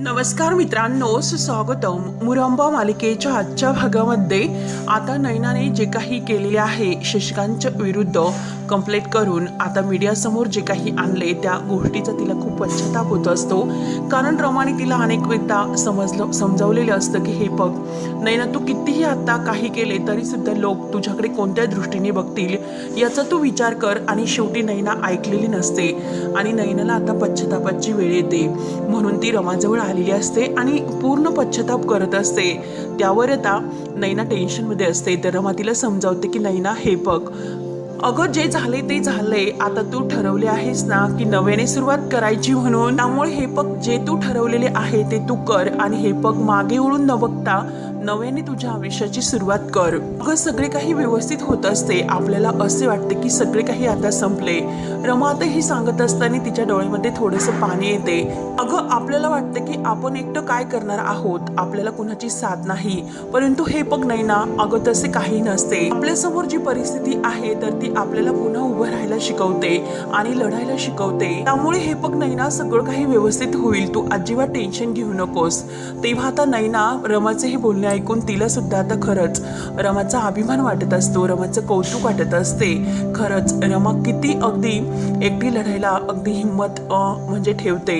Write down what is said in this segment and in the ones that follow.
नमस्कार मित्रांनो सुस्वागतम. मुरंबा मालिकेच्या आजच्या भागामध्ये आता नैनाने जे काही केलेले आहे शशिकांतच्या विरुद्ध कंप्लेंट करून आता मीडियासमोर जे काही आणले त्या गोष्टीचा तिला खूप पश्चाताप होत असतो. कारण रमाने तिला अनेक वेळा समजलं समजावलेलं असतं की हे बघ नैना तू कितीही आत्ता काही केले तरी सुद्धा लोक तुझ्याकडे कोणत्या दृष्टीने बघतील याचा तू विचार कर. आणि शेवटी नैना ऐकलेली नसते. आणि नैनाला आता पश्चातापाची वेळ येते. म्हणून ती रमाजवळ आलेली असते आणि पूर्ण पश्चाताप करत असते. त्यावर आता नैना टेन्शनमध्ये असते. तर रमा तिला समजावते की नैना हे बघ अगं जे झाले ते झाले. आता तू ठरवले आहेस ना की नव्याने सुरुवात करायची म्हणून. त्यामुळे हे पग जे तू ठरवलेले आहे ते तू कर आणि हे पग मागे उडून न बघता नव्याने तुझ्या आयुष्याची सुरुवात कर. अगं सगळे काही व्यवस्थित होत असते. आपल्याला असे वाटते की सगळे काही आता संपले. रमा ही सांगत असताना तिच्या डोळ्यामध्ये थोडंसं पाणी येते. अगं आपल्याला वाटतं की आपण एकटं काय करणार आहोत? आपल्याला कुणाची साथ नाही. परंतु हे पग नाही ना अगं तसे काही नसते. आपल्यासमोर जी परिस्थिती आहे तर ती आपल्याला पुन्हा उभं राहायला शिकवते आणि लढायला शिकवते. त्यामुळे हे पग नैना सगळं काही व्यवस्थित होईल. तू अजिबात टेन्शन घेऊ नकोस. तेव्हा आता नैना रमाचे हे बोलणे ऐकून तिला सुद्धा आता खरंच रमाचा अभिमान वाटत असतो रमाचं कौतुक वाटत असते. खरंच रमा किती अगदी एकटी लढायला अगदी हिंमत म्हणजे ठेवते.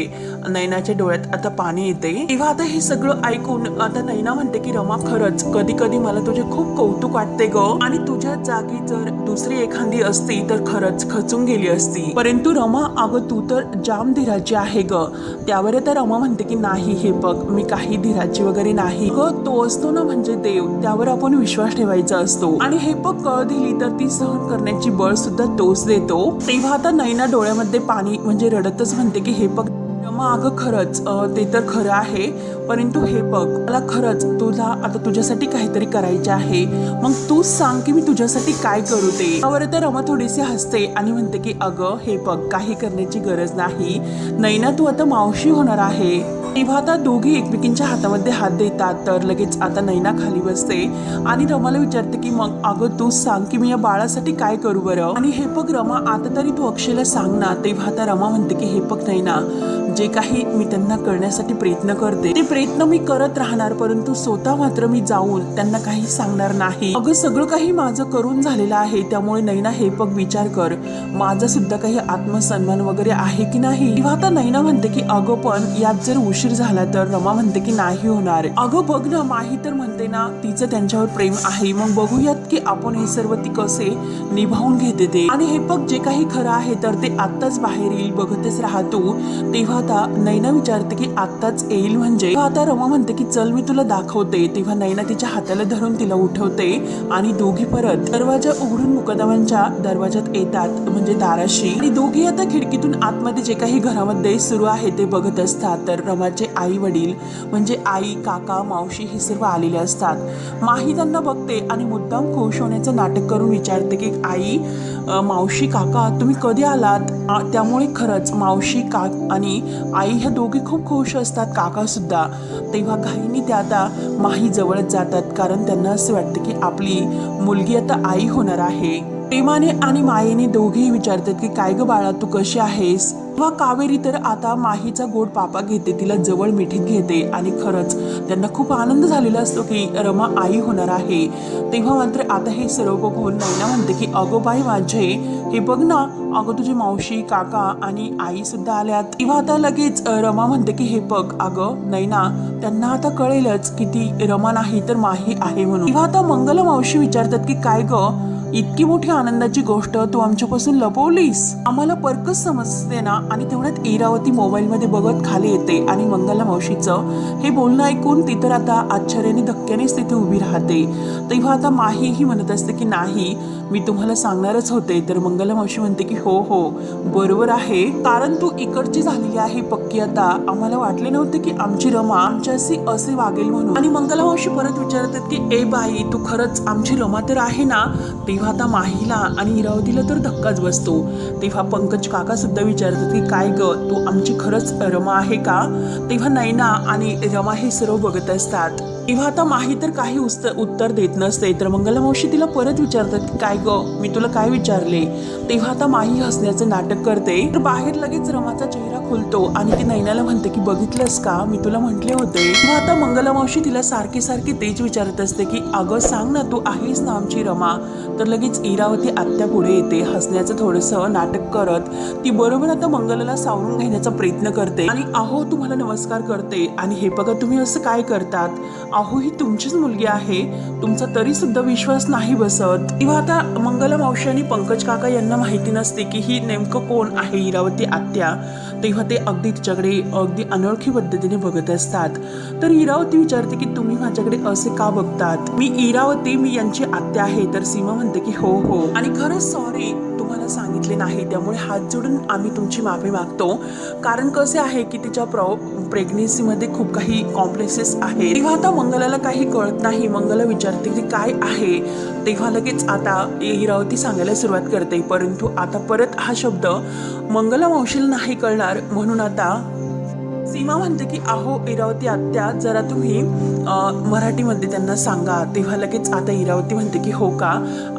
नैनाच्या डोळ्यात आता पाणी येते. तेव्हा आता हे सगळं ऐकून आता नैना म्हणते की रमा खरंच कधी कधी मला तुझे खूप कौतुक वाटते ग. आणि तुझ्या जागी जर दुसरी एखादी असती तर खरंच खचून गेली असती. परंतु रमा अगं तू तर जाम धीराची आहे ग. त्यावर तर रमा म्हणते की नाही हे बघ मी काही धीराची वगैरे नाही. ग तो असतो ना म्हणजे देव त्यावर आपण विश्वास ठेवायचा असतो. आणि हे बघ कळ दिली तर ती सहन करण्याची बळ सुद्धा तोच देतो. तेव्हा आता नैना डोळ्यामध्ये पाणी म्हणजे रडतच म्हणते की हे बघ रमा अगं खरंच ते तर खरं आहे परंतु हे बघ मला खरंच तुला आता तुझ्यासाठी काहीतरी करायचे आहे. मग तूच सांग की मी तुझ्यासाठी काय करू ते. त्यावर तर रमा थोडीशी हसते आणि म्हणते की अगं हे बघ काही करण्याची गरज नाही. नैना तू आता मावशी होणार आहे. तेव्हा आता दोघी एकमेकींच्या हातामध्ये हात देतात तर लगेच आता नैना खाली बसते आणि रमाला विचारते की मग अगं तू सांग की मी या बाळासाठी काय करू बरं? आणि हे बघ रमा आता तरी तू अक्षयला सांग ना तेव्हा आता रमा म्हणते की हे बघ नैना जे काही मी त्यांना करण्यासाठी प्रयत्न करते ते प्रयत्न मी करत राहणार परंतु स्वतः मात्र मी जाऊन त्यांना काही सांगणार नाही. अगं सगळं काही माझं करून झालेलं आहे त्यामुळे नैना हे बघ विचार कर. माझा सुद्धा काही आत्मसन्मान वगैरे आहे की नाही? किंवा आता नैना म्हणते की अगं पण यात जर उशीर झाला तर रमा म्हणते की नाही होणार. अगं बघ ना माही तर म्हणते ना तिचं त्यांच्यावर प्रेम आहे मग बघूयात की आपण हे सर्व ती कसे निभावून घेते ते. आणि हे बघ जे काही खरं आहे तर ते आत्ताच बाहेर येईल बघतच राहतो तेव्हा आता नैना विचारते की आत्ताच येईल म्हणजे? आता रमा म्हणते की चल मी तुला दाखवते. तेव्हा नैना तिच्या हाताला धरून तिला उठवते आणि दोघी परत दरवाजा उघडून मुकदमांच्या दरवाजात येतात म्हणजे दाराशी. आणि दोघी आता खिडकीतून आतमध्ये जे काही घरामध्ये सुरू आहे ते बघत असतात. तर रमाचे आई वडील म्हणजे आई काका मावशी हे सर्व आलेले असतात. माही त्यांना बघते आणि मुद्दाम खुश होण्याचं नाटक करून विचारते की आई मावशी काका तुम्ही कधी आलात? आ, त्यामुळे खरंच मावशी का आणि आई ह्या दोघी खूप खुश असतात काकासुद्धा तेव्हा घाईनी त्या आता माही जवळच जातात कारण त्यांना असं वाटतं की आपली मुलगी आता आई होणार आहे. प्रेमाने आणि मायेने दोघेही विचारतात की काय ग बाळा तू कशी आहेस? किंवा कावेरी तर आता माहीचा गोड पापा घेते तिला जवळ मिठीत घेते आणि खरंच त्यांना खूप आनंद झालेला असतो की रमा आई होणार आहे. तेव्हा मात्र आता हे सर्व बघून नैना म्हणते की अगो बाई माझे हे बघ ना अगं तुझी मावशी काका आणि आई सुद्धा आल्यात. तेव्हा आता लगेच रमा म्हणते की हे बघ अगं नैना त्यांना आता कळेलच की ती रमा नाही तर माही आहे म्हणून. तेव्हा आता मंगल मावशी विचारतात की काय ग इतकी मोठी आनंदाची गोष्ट तू आमच्यापासून लपवलीस. आम्हाला परकच समजते ना? आणि तेवढ्यात इरावती मोबाईल मध्ये बघत खाली येते आणि मंगला मावशीचं हे बोलणं ऐकून ती तर आता आश्चर्याने धक्क्यानेच तिथे उभी राहते. तेव्हा आता माही ही म्हणत असते की नाही मी तुम्हाला सांगणारच होते. तर मंगला मावशी म्हणते की हो हो बरोबर आहे. कारण तू इकडची झालेली आहे पक्की आता. आम्हाला वाटले नव्हते की आमची रमा आमच्याशी असे वागेल म्हणून. आणि मंगला मावशी परत विचारतात की ए बाई तू खरंच आमची रमा तर आहे ना? ती तेव्हा आता माहीला आणि इरावतीला तर धक्काच बसतो. तेव्हा पंकज काका सुद्धा विचारतात की काय ग तू आमची खरंच रमा आहे का? तेव्हा नैना आणि रमा हे सर्व बघत असतात. तेव्हा आता माही तर काही उस्त उत्तर देत नसते. तर मंगला मावशी तिला परत विचारतात की काय ग मी तुला काय विचारले? तेव्हा आता माही हसण्याचं नाटक करते. तर बाहेर लगेच रमाचा चेहरा खुलतो आणि ती नैनाला म्हणते की बघितलंस का? मी तुला म्हटले होते. मग आता मंगला मावशी तिला सारखी सारखी तेच विचारत असते की अगं सांग ना तू आहेस ना आमची रमा? तर लगेच इरावती आत्या पुढे येते. हसण्याचं थोडंसं नाटक करत ती बरोबर आता मंगलाला सावरून घेण्याचा प्रयत्न करते. आणि अहो तुम्हाला नमस्कार करते. आणि हे बघा तुम्ही असं काय करतात? आहो ही तुमचीच मुलगी आहे. तुमचा तरी सुद्धा विश्वास नाही बसत. किंवा आता मंगला मावशी आणि पंकज काका यांना माहिती नसते की ही नेमकं कोण आहे इरावती आत्या. तेव्हा ते अगदी तिच्याकडे अगदी अनोळखी पद्धतीने बघत असतात. तर इरावती विचारते की तुम्ही माझ्याकडे असे का बघतात? मी इरावती मी यांची आत्या आहे. तर सीमा म्हणते की हो हो. आणि खरंच सॉरी तुम्हाला सांगितले नाही. त्यामुळे हात जोडून आम्ही तुमची माफी मागतो. कारण कसे आहे की तिच्या प्रॉ प्रेग्नेन्सीमध्ये खूप काही कॉम्प्लेक्सेस आहे तेव्हा आता मंगलाला काही कळत नाही. मंगला विचारते की काय आहे? तेव्हा लगेच आता इरावती सांगायला सुरुवात करते. परंतु आता परत हा शब्द मंगला मावशीला नाही कळणार. म्हणून आता सीमा म्हणते की अहो इरावती आत्या जरा तुम्ही मराठीमध्ये त्यांना सांगा. तेव्हा लगेच आता इरावती म्हणते की हो का?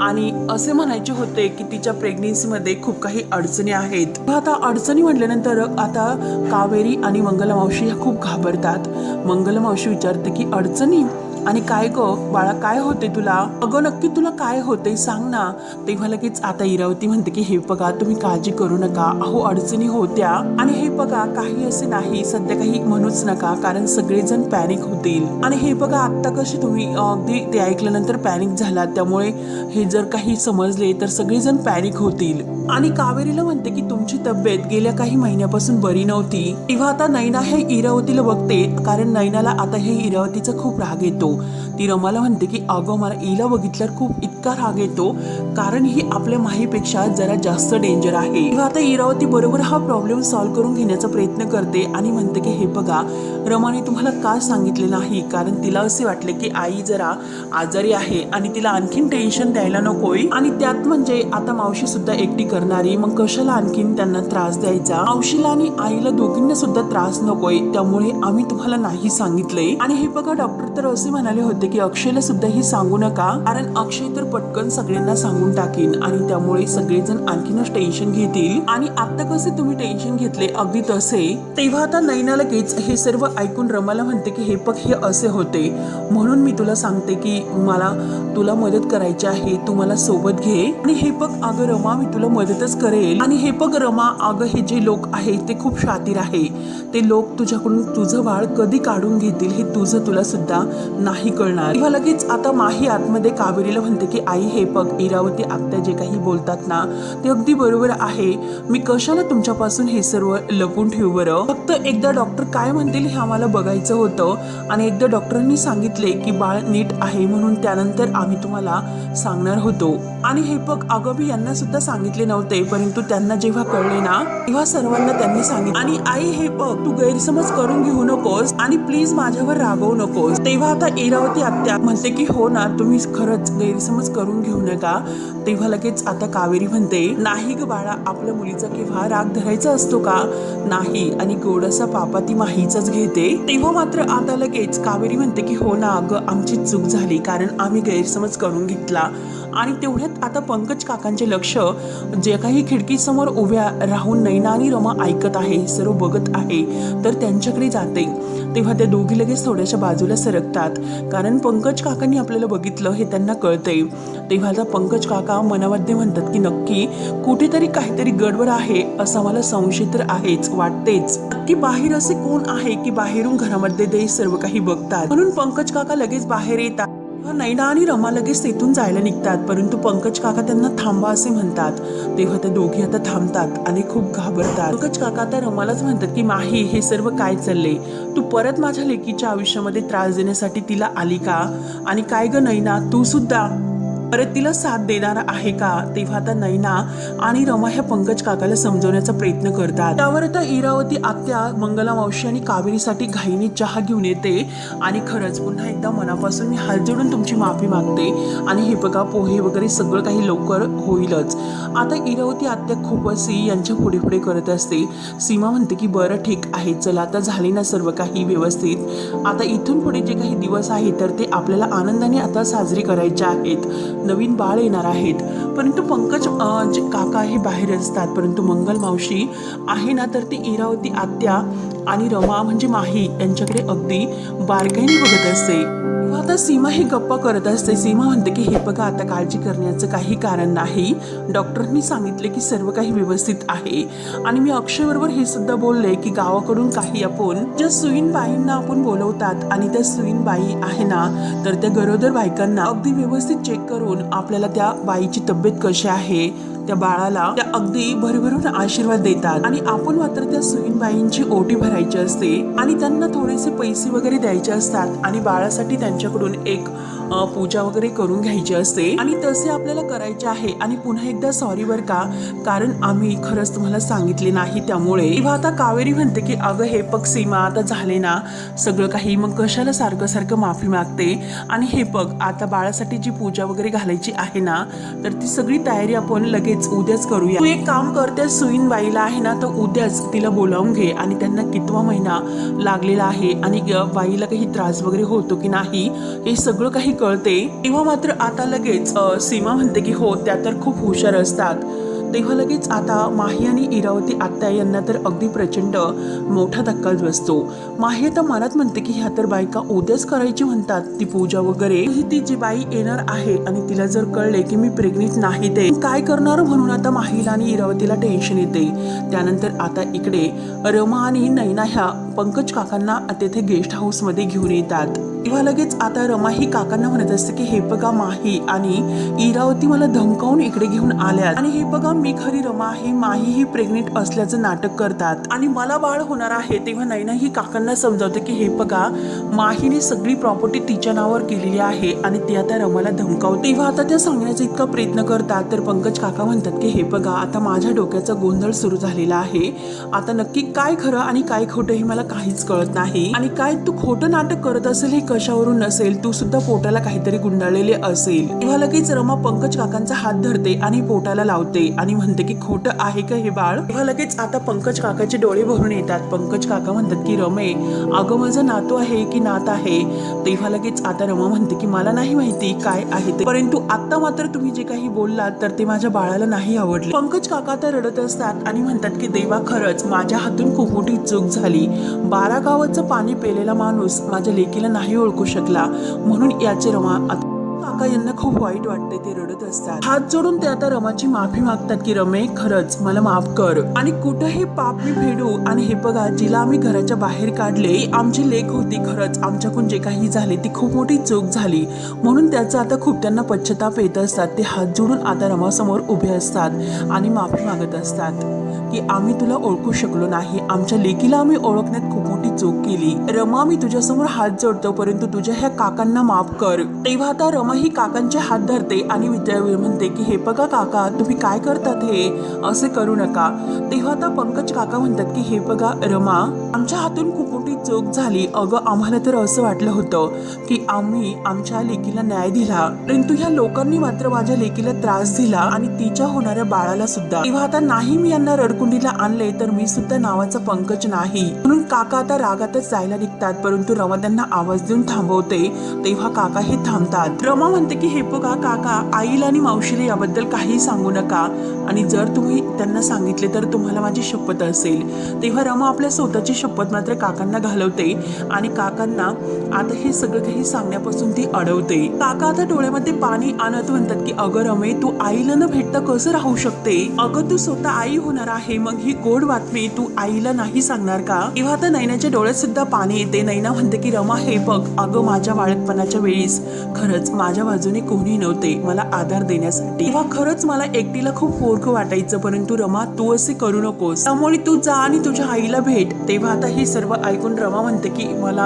आणि असे म्हणायचे होते की तिच्या प्रेग्नेन्सीमध्ये खूप काही अडचणी आहेत. आता अडचणी म्हटल्यानंतर आता कावेरी आणि मंगलमावशी ह्या खूप घाबरतात. मंगलमावशी विचारते की अडचणी? आणि काय ग? बाळा काय होते तुला? अगं नक्की तुला काय होते सांग ना. तेव्हा लगेच आता इरावती म्हणते की हे बघा तुम्ही काळजी करू नका. अहो अडचणी होत्या. आणि हे बघा काही असे नाही. सध्या काही म्हणूच नका कारण सगळेजण पॅनिक होतील. आणि हे बघा आत्ता कसे तुम्ही अगदी ते ऐकल्यानंतर पॅनिक झाला. त्यामुळे हे जर काही समजले तर सगळेजण पॅनिक होतील. आणि कावेरीला म्हणते की तुमची तब्येत गेल्या काही महिन्यापासून बरी नव्हती. तेव्हा आता नैना हे इरावतीला बघते. कारण नैनाला आता हे इरावतीचा खूप राग येतो. ती रमाला म्हणते की अगं मला इला बघितल्यावर खूप इतका राग येतो. कारण ही आपल्या माहीपेक्षा जरा जास्त डेंजर आहे. आता इरावती बरोबर हा प्रॉब्लेम सॉल्व्ह करून घेण्याचा प्रयत्न करते आणि म्हणते की हे बघा रमाने तुम्हाला का सांगितले नाही? कारण तिला असे वाटले की आई जरा आजारी आहे आणि तिला आणखीन टेन्शन द्यायला नकोय. आणि त्यात म्हणजे आता मावशी सुद्धा एकटी करणारी. मग कशाला आणखीन त्यांना त्रास द्यायचा? मावशीला आणि आईला दोघींना सुद्धा त्रास नकोय. त्यामुळे आम्ही तुम्हाला नाही सांगितले. आणि हे बघा डॉक्टर तर असे म्हणाले होते की अक्षयला सुद्धा हे सांगू नका कारण अक्षय तर पटकन सगळ्यांना सांगून टाकेन आणि त्यामुळे सगळेजण आणखीनच टेन्शन घेतील. आणि आता कसे तुम्ही टेन्शन घेतले अगदी तसे? तेव्हा आता नैना लगेच हे सर्व ऐकून रमाला म्हणते की हे पग हे असे होते. म्हणून मी तुला सांगते की मला तुला मदत करायची आहे तू मला सोबत घे. आणि हे पग अगं रमा मी तुला मदतच करेल. आणि हे पग रमा अगं हे जे लोक आहेत ते खूप शातीर आहे. ते लोक तुझ्याकडून तुझं वाळ कधी काढून घेतील हे तुझं तुला सुद्धा नाही कळणार. तेव्हा लगेच आता माही आतमध्ये कावेरीला म्हणते की आई हे बघ इरावती आत्या जे काही बोलतात ना ते अगदी बरोबर आहे. मी कशाला तुमच्यापासून हे सर्व लपून ठेवू बरं? फक्त एकदा डॉक्टर काय म्हणतील हे आम्हाला बघायचं होतं आणि एकदा डॉक्टरांनी सांगितले की बाळ नीट आहे म्हणून त्यानंतर आम्ही तुम्हाला सांगणार होतो. आणि हे बघ अगं यांना सुद्धा सांगितले नव्हते परंतु त्यांना जेव्हा कळले ना तेव्हा सर्वांना त्यांनी सांगितलं. आणि आई हे बघ तू गैरसमज करून घेऊ नकोस आणि प्लीज माझ्यावर रागवू नकोस. तेव्हा आता इरावती आत्या म्हणते की हो ना तुम्ही खरंच गैरसमज करून घेऊ नका. तेव्हा लगेच आता कावेरी म्हणते नाही ग बाळा आपल्या मुलीचा केव्हा राग धरायचा असतो का? नाही आणि गोडसा पापा ती माहीचाच घेते. तेव्हा मात्र आता लगेच कावेरी म्हणते की हो ना अगं आमची चूक झाली कारण आम्ही गैरसमज करून घेतला. आणि तेवढ्यात आता पंकज काकांचे लक्ष जे काही खिडकीसमोर उभ्या राहून नैना आणि रमा ऐकत आहे सर्व बघत आहे तर त्यांच्याकडे जाते. तेव्हा त्या दोघी लगेच थोड्याशा बाजूला सरकतात. कारण पंकज काकांनी आपल्याला बघितलं हे त्यांना कळतंय. तेव्हा आता पंकज काका मनामध्ये म्हणतात की नक्की कुठेतरी काहीतरी गडबड आहे असा मला संशय तर आहेच वाटतेच. की बाहेर असे कोण आहे की बाहेरून घरामध्ये ते सर्व काही बघतात? म्हणून पंकज काका लगेच बाहेर येतात. नैना आणि रमा लगेच तेथून जायला निघतात परंतु पंकज काका त्यांना थांबा असे म्हणतात. तेव्हा त्या दोघी आता थांबतात आणि खूप घाबरतात. पंकज काका आता रमालाच म्हणतात की माही हे सर्व काय चालले तू परत माझ्या लेकीच्या आयुष्यामध्ये त्रास देण्यासाठी तिला आली का? आणि काय ग नैना? तू सुद्धा? परत तिला साथ देणार आहे का? तेव्हा आता नैना आणि रमा ह्या पंकज काकाला समजवण्याचा प्रयत्न करतात. त्यावर आता इरावती आत्या मंगला मावशी आणि कावेरीसाठी घाईने चहा घेऊन येते. आणि खरंच पुन्हा एकदा मनापासून मी हात जोडून तुमची माफी मागते. आणि हे बघा पोहे वगैरे सगळं काही लवकर होईलच. आता इरावती आत्या खूपसी यांच्या पुढे पुढे करत असते. सीमा म्हणते की बरं ठीक आहे चला आता झाले ना सर्व काही व्यवस्थित. आता इथून पुढे जे काही दिवस आहेत तर ते आपल्याला आनंदाने आता साजरी करायचे आहेत. नवीन बाळ येणार आहेत. परंतु पंकज जे काका हे बाहेर असतात. परंतु मंगल मावशी आहे ना तर ती इरावती आत्या आणि रमा म्हणजे माही यांच्याकडे अगदी बारकाईने बघत असते. आता सीमा ही गप्पा करत असते. सीमा म्हणते की हे बघा आता काळजी करण्याचं काही कारण नाही. डॉक्टरांनी सांगितले की सर्व काही व्यवस्थित आहे. आणि मी अक्षय बरोबर हे सुद्धा बोलले की गावाकडून काही आपण ज्या सुईन बाईंना आपण बोलवतात आणि त्या सुईन बाई आहे ना तर त्या गरोदर बायकांना अगदी व्यवस्थित चेक करून आपल्याला त्या बाईची तब्येत कशी आहे त्या बाळाला त्या अगदी भरभरून आशीर्वाद देतात. आणि आपण मात्र त्या सुईनबाईंची ओटी भरायची असते आणि त्यांना थोडेसे पैसे वगैरे द्यायचे असतात आणि बाळासाठी त्यांच्याकडून एक पूजा वगैरे करून घ्यायची असते. आणि तसे आपल्याला करायचे आहे. आणि पुन्हा एकदा सॉरी बर का कारण आम्ही खरंच तुम्हाला सांगितले नाही त्यामुळे. तेव्हा आता कावेरी म्हणते की अगं हे पग सीमा आता झाले ना. सगळं काही मग कशाला सारखं सारखं माफी मागते? आणि हे बघ आता बाळासाठी जी पूजा वगैरे घालायची आहे ना तर ती सगळी तयारी आपण लगेच उद्याच करूया. तू एक काम करते सुईन बाईला आहे ना तर उद्याच तिला बोलावून घे आणि त्यांना कितवा महिना लागलेला आहे आणि बाईला काही त्रास वगैरे होतो की नाही हे सगळं काही कळते. तेव्हा मात्र आता लगेच सीमा म्हणते की हो त्या तर खूप हुशार असतात. तेव्हा लगेच आता माही आणि इरावती आत्या यांना तर अगदी प्रचंड मोठा धक्काच बसतो. माही आता मनात म्हणते की ह्या तर बायका उद्याच करायची म्हणतात. ती पूजा वगैरे. ही ती जी बाई येणार आहे आणि तिला जर कळले की मी प्रेग्नेंट नाही ते काय करणार म्हणून आता माहीला आणि इरावतीला टेन्शन येते. त्यानंतर आता इकडे रमा आणि नैना ह्या पंकज काकांना तेथे गेस्ट हाऊसमध्ये घेऊन येतात. तेव्हा लगेच आता रमा ही काकांना म्हणत असते की हे बघा माही आणि इरावती मला धमकावून इकडे घेऊन आल्यात. आणि हे बघा मी खरी रमा आहे माही ही प्रेग्नेंट असल्याचं नाटक करतात. आणि मला बाळ होणार आहे. तेव्हा नैना ही काकांना समजावते की हे बघा माहीने सगळी प्रॉपर्टी तिच्या नावावर केलेली आहे आणि ती आता रमाला धमकावते. तेव्हा आता त्या सांगण्याचा इतका प्रयत्न करतात तर पंकज काका म्हणतात की हे बघा आता माझ्या डोक्याचा गोंधळ सुरू झालेला आहे. आता नक्की काय खरं आणि काय खोटं हे मला काहीच कळत नाही. आणि काय तू खोटं नाटक करत असेल हे कशावरून नसेल? तू सुद्धा पोटाला काहीतरी गुंडाळलेले असेल. तेव्हा लगेच रमा पंकज काकांचा हात धरते आणि पोटाला लावते आणि म्हणते की खोटं आहे का हे बाळ? तेव्हा लगेच आता पंकज काकाचे डोळे भरून येतात. पंकज काका म्हणतात की रमे अगं माझा नातू आहे की नात आहे? तेव्हा लगेच आता रमा म्हणते की मला नाही माहिती काय आहे ते. परंतु आता मात्र तुम्ही जे काही बोललात तर ते माझ्या बाळाला नाही आवडले. पंकज काका तर रडत असतात आणि म्हणतात की देवा खरंच माझ्या हातून खूप मोठी चूक झाली. बारा गावाचं पाणी पेलेला माणूस माझ्या लेकीला नाही ओळखू शकला. म्हणून याचे रमा आता काका यांना खूप वाईट वाटते ते रडत असतात. हात जोडून ते आता रमाची माफी मागतात की रमे खरंच मला माफ कर. आणि कुठंही पाप मी फेडू आणि हे बघा जिला आम्ही घराच्या बाहेर काढले आमची लेख होती खरंच. आमच्याकडून जे काही झाले ती खूप मोठी चूक झाली. म्हणून त्याचा आता खूप त्यांना पश्चाताप येत असतात. ते हात जोडून आता रमासमोर उभे असतात आणि माफी मागत असतात. की आम्ही तुला ओळखू शकलो नाही. आमच्या लेकीला आम्ही ओळखण्यात खूप मोठी चूक केली. रमा मी तुझ्यासमोर हात जोडतो परंतु तुझ्या ह्या काकांना माफ कर. तेव्हा आता रमा ही काकांचे हात धरते आणि विद्या म्हणते की हे बघा काका तुम्ही काय करतात हे? असे करू नका. तेव्हा आता पंकज काका म्हणतात की हे बघा रमा आमच्या हातून खूप मोठी चूक झाली. अगं आम्हाला तर असं वाटलं होतं की आम्ही आमच्या लेकीला न्याय दिला. परंतु ह्या लोकांनी मात्र माझ्या लेकीला त्रास दिला आणि तिच्या होणाऱ्या बाळाला सुद्धा. तेव्हा आता नाही मी यांना रडकुंडीला आणले तर मी सुद्धा नावाचा पंकज नाही. म्हणून काका आता रागातच जायला निघतात परंतु रमा त्यांना आवाज देऊन थांबवते. तेव्हा काका हे थांबतात. रमा म्हणते की हे बघा काका आईला आणि मावशीला याबद्दल काही सांगू नका. आणि जर तुम्ही त्यांना सांगितले तर तुम्हाला माझी शपथ असेल. तेव्हा रमा आपल्या स्वतःची शपथ मात्र काकांना घालवते. आणि काकांना आता हे सगळं काही सांगण्यापासून ती अडवते. काका आता डोळ्यामध्ये पाणी आणत म्हणतात की अगं रमे तू आईला न भेटता कसं राहू शकते? अगं तू स्वतः आई होणार आहे मग ही गोड बातमी तू आईला नाही सांगणार का? तेव्हा आता नैनाच्या डोळ्यात सुद्धा पाणी येते. नैना म्हणते की रमा हे बघ अगं माझ्या बाळकपणाच्या वेळीस खरंच माझ्या बाजूने कोणी नव्हते. मला आधार देण्यासाठी तेव्हा खरंच मला एकटीला खूप पोरक वाटायचं परंतु रमा तू असे करू नकोस. त्यामुळे तू जा आणि तुझ्या आईला भेट. तेव्हा आता हे सर्व ऐकून रमा म्हणते की मला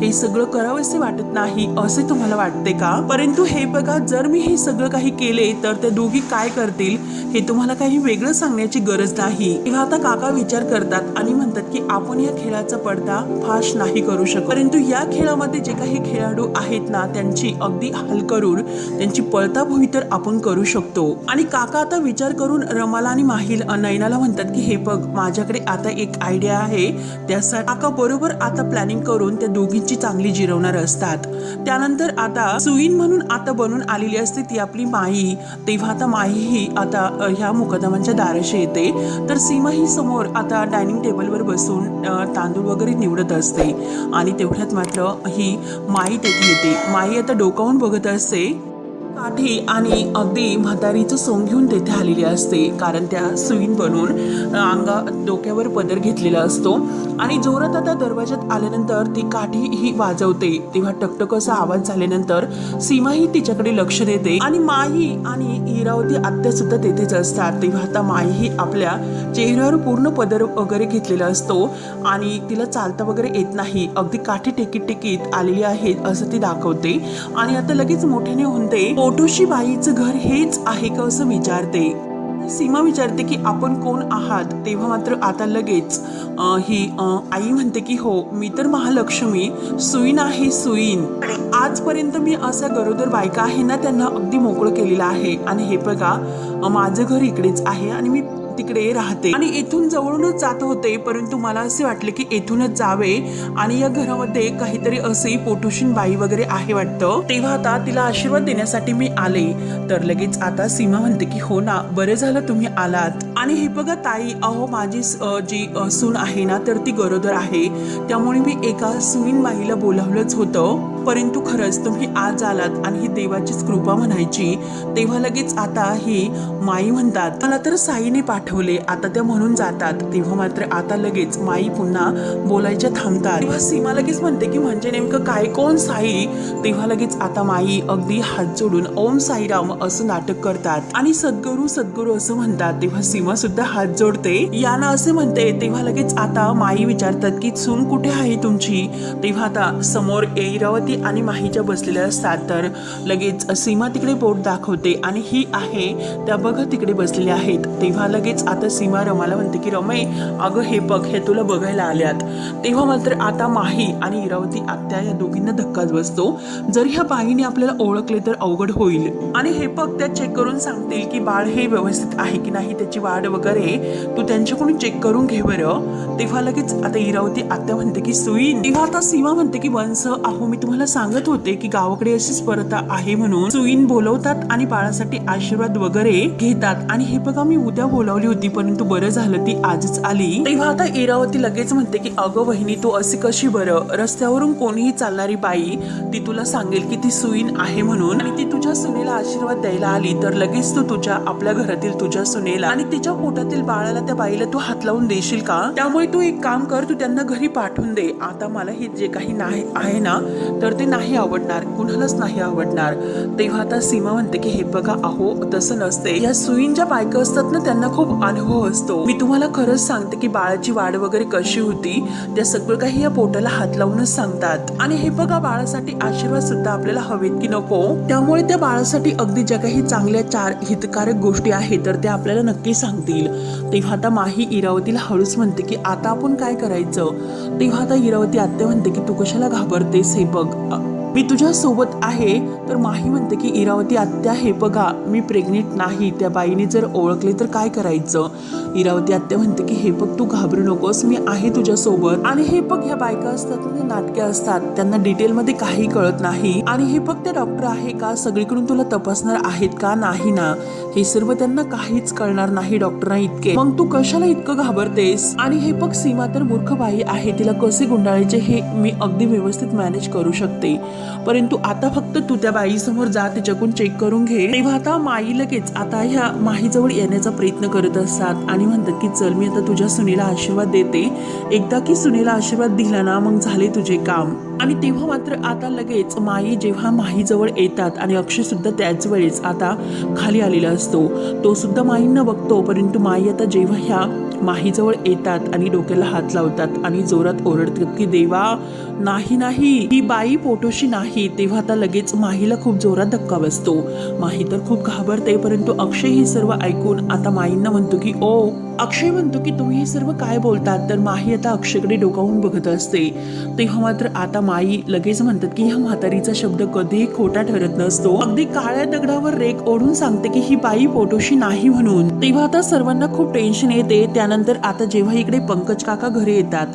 हे सगळं करावंसे वाटत नाही. असे तुम्हाला वाटते का? परंतु हे बघा जर मी हे सगळं काही केले तर त्या दोघी काय करतील हे तुम्हाला काही वेगळं सांगण्याची गरज नाही. तेव्हा आता काका विचार करतात आणि म्हणतात की आपण या खेळाचा पडदा फाश नाही करू शकत. परंतु या खेळामध्ये जे काही खेळाडू आहेत ना त्यांची अगदी हल करून त्यांची पळताभुई तर आपण करू शकतो आणि काका आता विचार करून रमाला आणि माहिल नयनाला म्हणतात की हे बघ माझ्याकडे आता एक आयडिया आहे. त्यासाठी काका बरोबर आता प्लॅनिंग करून त्या दोघींची चांगली जिरवणार असतात. त्यानंतर आता सुईन म्हणून आता बनून आलेली असते ती आपली माई. तेव्हा आता माई ही आता ह्या मुकदमांच्या दाराशी येते. तर सीमा ही समोर आता डायनिंग टेबलवर बसून तांदूळ वगैरे निवडत असते. आणि तेवढ्यात मात्र ही माई तेथे येते. माई आता डोकावून बघत असते. काठी आणि अगदी म्हातारीचं सोंग घेऊन तेथे आलेली असते. कारण त्या सुईन बनून अंगा डोक्यावर पदर घेतलेला असतो. आणि जोरात आता दरवाजात आल्यानंतर ती काठी ही वाजवते. तेव्हा टकटक असा आवाज झाल्यानंतर सीमाही तिच्याकडे लक्ष देते. आणि माई आणि इरावती आत्या सुद्धा तेथेच असतात. तेव्हा आता माई ही आपल्या चेहऱ्यावर पूर्ण पदर वगैरे घेतलेला असतो. आणि तिला चालता वगैरे येत नाही. अगदी काठी टेकीत टेकीत आलेली आहे असं ती दाखवते. आणि आता लगेच मोठ्याने ते पोटोशी बाईचं घर हेच आहे का असं विचारते. सीमा विचारते की आपण कोण आहात? तेव्हा मात्र आता लगेच ही आई म्हणते की हो मी तर महालक्ष्मी सुईन आहे सुईन. आजपर्यंत मी असा गरोदर बायका आहे ना त्यांना अगदी मोकळं केलेलं आहे. आणि हे बघा माझं घर इकडेच आहे आणि मी तिकडे राहते. आणि इथून जवळूनच जात होते परंतु मला असे वाटले की येथूनच जावे. आणि या घरामध्ये काहीतरी असे पोटोशीन बाई वगैरे आहे वाटतं. तेव्हा आता तिला आशीर्वाद देण्यासाठी मी आले. तर लगेच आता सीमा म्हणते की हो ना बरं झालं तुम्ही आलात. आणि हे बघा ताई अहो माझी जी सून आहे ना तर ती गरोदर आहे. त्यामुळे मी एका सुईन बाईला बोलावलंच होतं. परंतु खरंच तुम्ही आज आलात आणि ही देवाचीच कृपा म्हणायची तेव्हा लगेच आता ही माई म्हणतात मला तर साईने पाठवले आता त्या म्हणून जातात. तेव्हा मात्र आता लगेच माई पुन्हा बोलायच्या थांबतात. तेव्हा सीमा लगेच म्हणते की म्हणजे नेमकं काय कोण साई? तेव्हा लगेच आता माई अगदी हात जोडून ओम साईराम असं नाटक करतात. आणि सद्गुरू सद्गुरू असं म्हणतात तेव्हा सीमा सुद्धा हात जोडते. याना असे म्हणते तेव्हा लगेच आता माई विचारतात की चून कुठे आहे तुमची? तेव्हा आता समोर ऐरावती आणि माहीच्या बसलेल्या असतात. तर लगेच सीमा तिकडे बोट दाखवते आणि ही आहे त्या बघ तिकडे बसलेल्या आहेत. तेव्हा लगेच आता सीमा रमाला म्हणते की रमे अगं हे बघ हे तुला बघायला आल्यात. तेव्हा मात्र आता माही आणि इरावती आत्या या दोघींना धक्काच बसतो. जर ह्या बाईने आपल्याला ओळखले तर अवघड होईल. आणि हे बघ त्या चेक करून सांगतील की बाळ हे व्यवस्थित आहे की नाही? त्याची वाढ वगैरे तू त्यांच्याकडून चेक करून घे बरं. तेव्हा लगेच आता इरावती आत्या म्हणते की सुईन. तेव्हा आता सीमा म्हणते की वंश अहो मी तुम्हाला सांगत होते की गावाकडे अशी स्पर्धा आहे म्हणून सुईन बोलवतात आणि बाळासाठी आशीर्वाद वगैरे घेतात. आणि हे बघा मी उद्या बोलावली होती परंतु बरं झालं ती आजच आली. तेव्हा आता इरावती लगेच म्हणते की अगं वहिनी तू अशी कशी बरं? रस्त्यावरून कोणीही चालणारी बाई ती तुला सांगेल की ती सुईन आहे म्हणून. आणि ती तुझ्या सुनेला आशीर्वाद द्यायला आली तर लगेच तू तुझ्या आपल्या घरातील तुझ्या सुनेला आणि तिच्या पोटातील बाळाला त्या बाईला तू हात लावून देशील का? त्यामुळे तू एक काम कर तू त्यांना घरी पाठवून दे. आता मला हे जे काही नाही आहे ना तर तर ते नाही आवडणार कुणालाच नाही आवडणार. तेव्हा आता सीमा म्हणते की हे बघा अहो तसं नसते या सुईंच्या बायका असतात ना त्यांना खूप अनुभव असतो. मी तुम्हाला खरंच सांगते की बाळाची वाढ वगैरे कशी होती त्या सगळं काही या पोटाला हात लावूनच सांगतात. आणि हे बघा बाळासाठी आशीर्वाद सुद्धा आपल्याला हवेत की नको. त्यामुळे त्या बाळासाठी अगदी ज्या काही चांगल्या चार हितकारक गोष्टी आहेत तर त्या आपल्याला नक्की सांगतील. तेव्हा आता माही इरावतीला हळूच म्हणते की आता आपण काय करायचं? तेव्हा आता इरावती आत्या म्हणते की तू कशाला घाबरतेस हे बघ. मी तुझ्या सोबत आहे तर माही म्हणते की इरावती आत्या हे बघा मी प्रेग्नेंट नाही. त्या बाईने जर ओळखले तर काय करायचं? इरावती आत्या म्हणते की हे बघ तू घाबरू नकोस मी आहे तुझ्यासोबत. आणि हे बघ ह्या बायका असतात ते नाटके असतात. त्यांना डिटेलमध्ये काही कळत नाही. आणि हे बघ ते डॉक्टर आहे का? सगळीकडून तुला तपासणार आहेत का? नाही ना. हे सर्व त्यांना काहीच कळणार नाही डॉक्टरना इतके. मग तू कशाला इतकं घाबरतेस? आणि हे बघ सीमा तर मूर्ख बाई आहे तिला कसे गुंडाळायचे हे मी अगदी व्यवस्थित मॅनेज करू शकते. परंतु आता फक्त तू त्या बाई समोर जा तिच्याकडून चेक करून घे. तेव्हा आता माई लगेच आता ह्या माहीजवळ येण्याचा प्रयत्न करत असतात आणि म्हणतात की चल मी आता तुझ्या सुनेला आशीर्वाद देते. एकदा की सुनेला आशीर्वाद दिला ना मग झाले तुझे काम. आणि तेव्हा मात्र आता लगेच माई जेव्हा माहीजवळ येतात आणि अक्षय सुद्धा त्याच वेळेस आता खाली आलेला असतो तो सुद्धा माईंना बघतो परंतु माई आता जेव्हा ह्या माहीजवळ येतात आणि डोक्याला हात लावतात आणि जोरात ओरडतात की देवा नाही नाही. ही बाई पोटोशी नाही. तेव्हा आता लगेच माहीला खूप जोरात धक्का बसतो. माही तर खूप घाबरते परंतु अक्षय हे सर्व ऐकून आता माईंना म्हणतो की ओ अक्षय म्हणतो की तुम्ही हे सर्व काय बोलतात? तर माही आता अक्षयकडे डोकावून बघत असते. तेव्हा मात्र आता माई लगेच म्हणतात की ह्या म्हातारीचा शब्द कधीही खोटा ठरत नसतो. अगदी काळ्या दगडावर रेक ओढून सांगते की ही बाई पोटोशी नाही म्हणून. तेव्हा आता सर्वांना खूप टेन्शन येते. त्यानंतर आता जेव्हा इकडे पंकज काका घरी येतात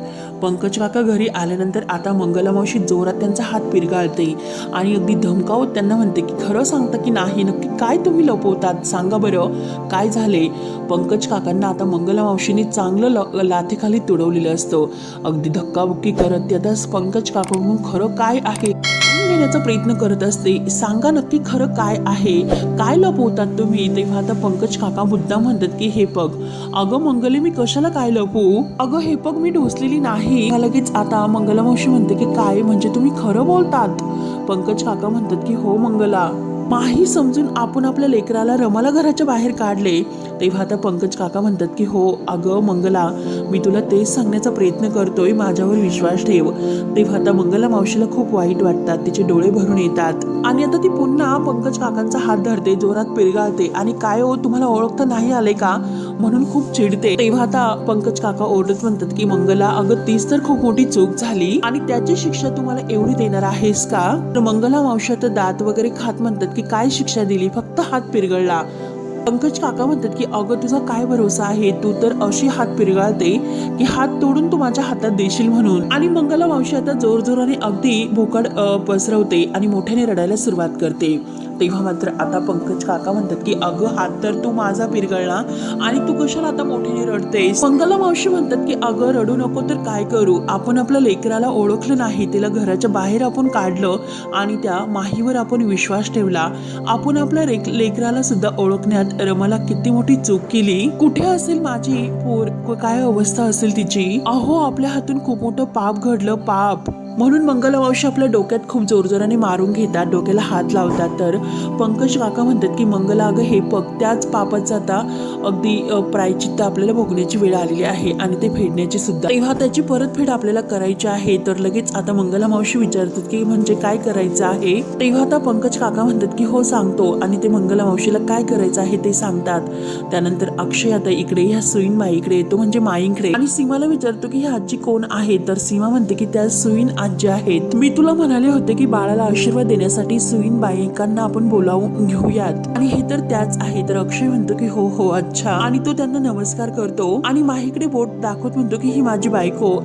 पंकज काका घरी आल्यानंतर आता मंगलामावशी जोरात त्यांचा हात पिरगाळते आणि अगदी धमकावत त्यांना म्हणते की खरं सांगता की नाही? नक्की काय तुम्ही लपवतात? सांगा बरं. काय झाले? पंकज काकांना आता मंगलामावशीने चांगलं ल लाथेखाली तुडवलेलं असतं. अगदी धक्काबुक्की करत ते आता पंकज काकांकडून खरं काय आहे? देण्याचा प्रयत्न करत असते. सांगा नक्की खरं काय आहे? काय लपवतात तुम्ही? तेव्हा आता पंकज काका मुद्दा म्हणतात की हे पग अगं मंगले मी कशाला काय लपवू? अगं हे पग मी ढोसलेली नाही. लगेच आता मंगला मावशी म्हणते की काय? म्हणजे तुम्ही खरं बोलतात? पंकज काका म्हणतात की हो मंगला. माही समजून आपण आपल्या लेकराला रमाला घराच्या बाहेर काढले तेव्हा आता पंकज काका म्हणतात की हो अगं मंगला मी तुला तेच सांगण्याचा प्रयत्न करतोय माझ्यावर विश्वास ठेव. तेव्हा आता मंगला मावशीला खूप वाईट वाटतात तिचे डोळे भरून येतात. आणि आता ती पुन्हा पंकज काकांचा हात धरते जोरात पिरगाळते. आणि काय हो तुम्हाला ओळखता नाही आले का? म्हणून खूप चिडते. तेव्हा आता पंकज काका ओरडत म्हणतात की मंगला अगं तीच तर खूप मोठी चूक झाली आणि त्याची शिक्षा तुम्हाला एवढी देणार आहेस का? तर मंगला मावशी आता दात वगैरे खात म्हणतात की काय शिक्षा दिली? फक्त हात पिरगळला. पंकज काका म्हणतात की अगं तुझा काय भरोसा आहे? तू तर अशी हात पिरगाळते की हात तोडून तू माझ्या हातात देशील म्हणून. आणि मंगला मावशी आता जोरजोराने अगदी भोकाड पसरवते आणि मोठ्याने रडायला सुरुवात करते. तेव्हा मात्र आता पंकज काका म्हणतात की अगं हात तर तू माझा पिरगळला आणि तू कशाला आता मोठ्याने रडतेस? मंगला मावशी म्हणतात की अगं रडू नको तर काय करू? आपण आपल्या लेकराला ओळखलं नाही. तिला घराच्या बाहेर आपण काढलं आणि त्या माहीवर आपण विश्वास ठेवला. आपण आपल्या लेकराला सुद्धा ओळखण्यात रमाला किती मोठी चूक केली. कुठे असेल माझी पोर? काय अवस्था असेल तिची? अहो आपल्या हातून खूप मोठं पाप घडलं. पाप. म्हणून मंगला मावशी आपल्या डोक्यात खूप जोरजोराने मारून घेतात डोक्याला हात लावतात. तर पंकज काका म्हणतात की मंगला अगं हे पग त्याच पापाचं आता अगदी प्रायचित्त आपल्याला भोगण्याची वेळ आलेली आहे आणि ते फेडण्याची सुद्धा. तेव्हा त्याची परतफेड आपल्याला करायची आहे तर लगेच आता मंगला मावशी विचारतात की म्हणजे काय करायचं आहे? तेव्हा आता पंकज काका म्हणतात की हो सांगतो. आणि ते मंगला मावशीला काय करायचं आहे ते सांगतात. त्यानंतर अक्षय आता इकडे ह्या सुईन माईकडे येतो म्हणजे माईंकडे. आणि सीमाला विचारतो की ही आजी कोण आहे? तर सीमा म्हणते की त्या सुईन आजी आहेत. मी तुला म्हणाले होते की बाळाला आशीर्वाद देण्यासाठी सुईन बाईकांना आपण बोलावून घेऊयात. आणि हे तर त्याच आहेत. तर अक्षय म्हणतो की हो हो अच्छा. आणि तो त्यांना नमस्कार करतो आणि माहीकडे बोट दाखवत म्हणतो की ही माझी बायको.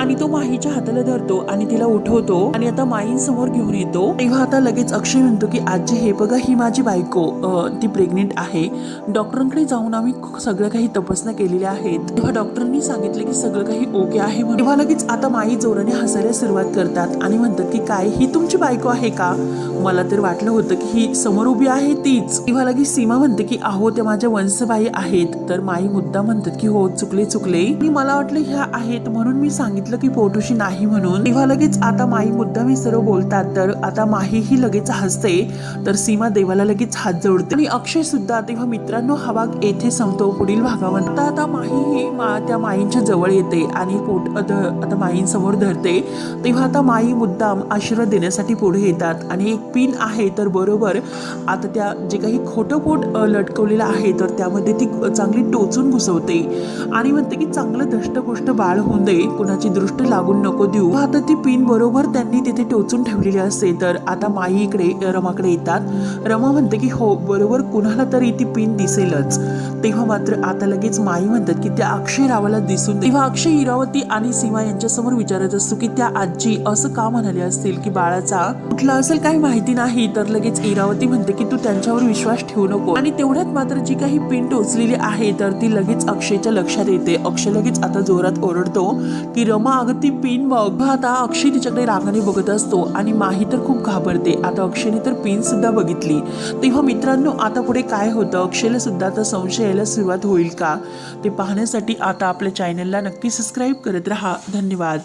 आणि तो माहीच्या हाताला धरतो आणि तिला उठवतो. आणि आता माईंसमोर घेऊन येतो. तेव्हा आता लगेच अक्षय म्हणतो की आजी हे बघा ही माझी बायको. ती प्रेग्नेंट आहे. डॉक्टरांकडे जाऊन आम्ही सगळं काही तपासण्या केलेल्या आहेत. तेव्हा डॉक्टरांनी सांगितले की सगळं काही ओके आहे म्हणून. तेव्हा लगेच आता माई जोराने हसायला सुरुवात करतात आणि म्हणतात की काय? ही तुमची बायको आहे का? मला तर वाटलं होतं की ही समोर उभी आहे तीच. तेव्हा लगेच सीमा म्हणते की आहो त्या माझ्या वंशबाई आहेत. तर माई मुद्दा म्हणतात की हो चुकले चुकले. मी मला वाटलं ह्या आहेत. म्हणून मी सांगितलं की पोटूशी नाही म्हणून. तेव्हा लगेच आता माई मुद्दाम हे सर्व बोलतात तर आता माही ही लगेच हसते तर सीमा देवाला लगेच हात जोडते. आणि अक्षय सुद्धा तेव्हा मित्रांनो हा भाग येथे संपतो पुढील भागामध्ये आता आता माही ही मा त्या माईंच्या जवळ येते आणि पोट आता माईंसमोर धरते. तेव्हा आता माई मुद्दाम आशीर्वाद देण्यासाठी पुढे येतात. आणि एक पिन आहे तर बरोबर आता त्या जे काही खोटं पोट लटकवलेलं आहे तर त्यामध्ये ती चांगली टोचून घुसवते. आणि म्हणते की चांगलं दष्टपुष्ट बाळ होऊन दे कुणाची दृष्ट लागून नको देऊ. आता ती पिन बरोबर त्यांनी तिथे टोचून ठेवलेली असते. तर आता माई इकडे रमाकडे येतात. रमा म्हणते की हो बरोबर कुणाला तरी ती पिन दिसेलच. तेव्हा मात्र आता लगेच माई म्हणतात की त्या अक्षय रावाला दिसून तेव्हा अक्षय इरावती आणि सीमा यांच्यासमोर विचारत असतो की त्या आजी असं का म्हणाले असतील की बाळाचा? कुठला असेल काही माहिती नाही. तर लगेच इरावती म्हणते की तू त्यांच्यावर विश्वास ठेवू नको. आणि तेवढ्यात मात्र जी काही पिन टोचलेली आहे तर ती लगेच अक्षयच्या लक्षात येते. अक्षय लगेच आता जोरात ओरडतो की रम अगं ती पिन बघ आता अक्षय तिच्याकडे रागाने बघत असतो आणि माही तर खूप घाबरते. आता अक्षयने तर पिन सुद्धा बघितली. तेव्हा मित्रांनो आता पुढे काय होतं? अक्षयला सुद्धा आता संशय यायला सुरुवात होईल का? ते पाहण्यासाठी आता आपल्या चॅनलला नक्की सबस्क्राईब करत राहा. धन्यवाद.